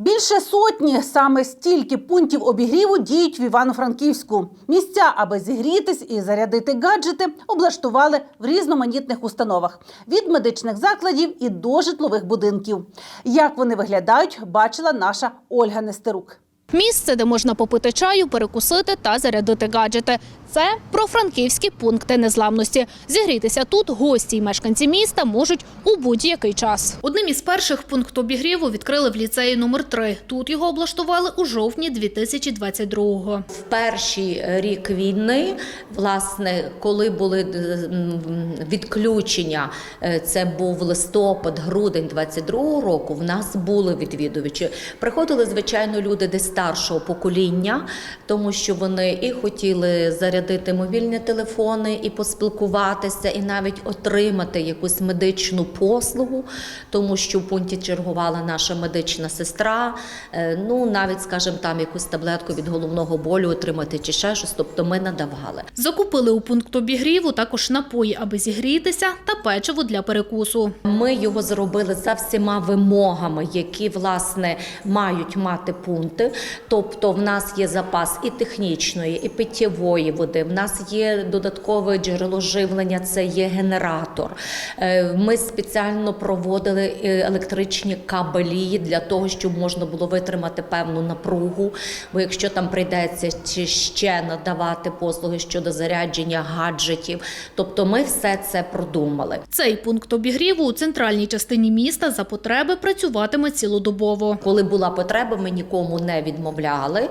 Більше сотні саме стільки пунктів обігріву діють в Івано-Франківську. Місця, аби зігрітись і зарядити гаджети, облаштували в різноманітних установах від медичних закладів і до житлових будинків. Як вони виглядають, бачила наша Ольга Нестерук. Місце, де можна попити чаю, перекусити та зарядити гаджети. Це профранківські пункти незламності. Зігрітися тут гості й мешканці міста можуть у будь-який час. Одним із перших пункт обігріву відкрили в ліцеї номер 3 Тут його облаштували у жовтні 2022-го. В перший рік війни, власне, коли були е, відключення, е, це був листопад, грудень 22-го року. В нас були відвідувачі. Приходили, звичайно, люди десь старшого покоління, тому що вони і хотіли зарядити мобільні телефони, і поспілкуватися, і навіть отримати якусь медичну послугу, тому що в пункті чергувала наша медична сестра. Е, Ну, навіть, скажімо, там якусь таблетку від головного болю отримати чи ще щось. Тобто ми надавали. Закупили у пункт обігріву також напої, аби зігрітися, та печиво для перекусу. Ми його зробили за всіма вимогами, які власне мають мати пункти. Тобто, в нас є запас і технічної, і питтєвої води. В нас є додаткове джерело живлення, це є генератор. Е, Ми спеціально проводили е, електричні кабелі для того, щоб можна було витримати певну напругу. Бо якщо там прийдеться ще надавати послуги щодо зарядження гаджетів, тобто ми все це продумали. Цей пункт обігріву у центральній частині міста за потреби працюватиме цілодобово. Коли була потреба, ми нікому не відмовляли.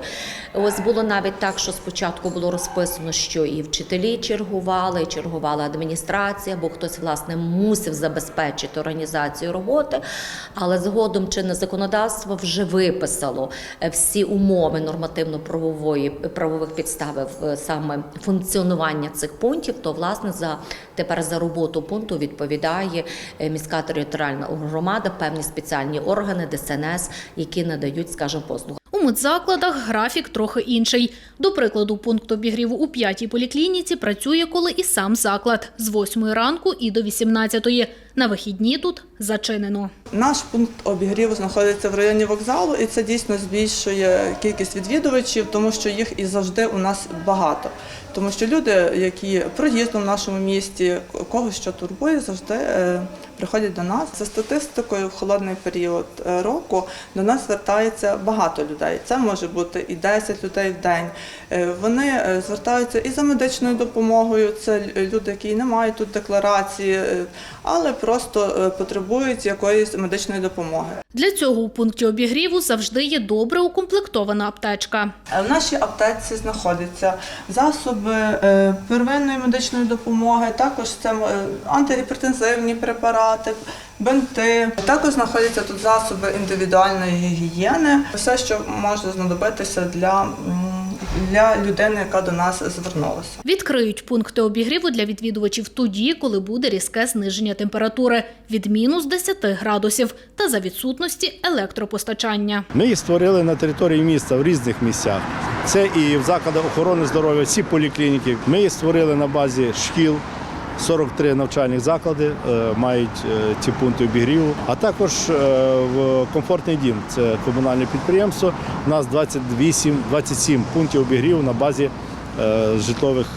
Ось було навіть так, що спочатку було розписано, що і вчителі чергували, і чергувала адміністрація, бо хтось власне мусив забезпечити організацію роботи. Але згодом чинне законодавство вже виписало е, всі умови нормативно-правової правових підстав е, саме функціонування цих пунктів. То власне за тепер за роботу пункту відповідає е, міська територіальна громада, певні спеціальні органи ДСНС, які надають, скажімо, послуги. У медзакладах графік трохи інший. До прикладу, пункт обігріву у п'ятій поліклініці працює, коли і сам заклад з 8 ранку і до 18. На вихідні тут зачинено. Наш пункт обігріву знаходиться в районі вокзалу, і це дійсно збільшує кількість відвідувачів, тому що їх і завжди у нас багато. Тому що люди, які проїздом в нашому місті, когось що турбує, завжди е, приходять до нас. За статистикою, в холодний період е, року до нас звертається багато людей. Це може бути і 10 людей в день. Е, Вони е, звертаються і за медичною допомогою. Це люди, які не мають тут декларації, е, але просто потребують якоїсь медичної допомоги. Для цього у пункті обігріву завжди є добре укомплектована аптечка. В нашій аптеці знаходяться засоби первинної медичної допомоги, також це антигіпертензивні препарати, бинти. Також знаходяться тут засоби індивідуальної гігієни, все, що може знадобитися для, для людини, яка до нас звернулася. Відкриють пункти обігріву для відвідувачів тоді, коли буде різке зниження температури від мінус 10 градусів та за відсутності електропостачання. Ми їх створили на території міста в різних місцях. Це і в закладах охорони здоров'я, всі поліклініки. Ми їх створили на базі шкіл. 43 навчальних заклади е, мають е, ці пункти обігріву, а також е, в комфортний дім. Це комунальне підприємство. У нас 28, 27 пунктів обігріву на базі житлових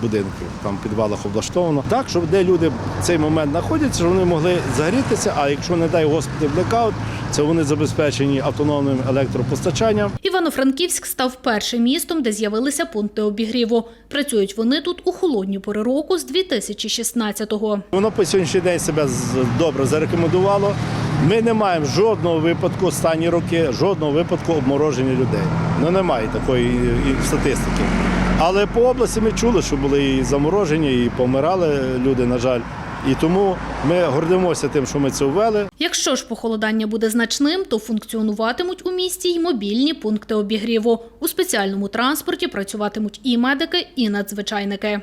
будинків. Там в підвалах облаштовано. Так, щоб де люди в цей момент знаходяться, щоб вони могли загрітися. А якщо не дай господи блекаут, це вони забезпечені автономним електропостачанням. Івано-Франківськ став першим містом, де з'явилися пункти обігріву. Працюють вони тут у холодні пори року з 2016-го. Воно по сьогоднішній день себе добре зарекомендувало. Ми не маємо жодного випадку останні роки, жодного випадку обмороження людей. Ну немає такої і статистики. Але по області ми чули, що були і замороження, і помирали люди, на жаль. І тому ми гордимося тим, що ми це ввели. Якщо ж похолодання буде значним, то функціонуватимуть у місті й мобільні пункти обігріву. У спеціальному транспорті працюватимуть і медики, і надзвичайники.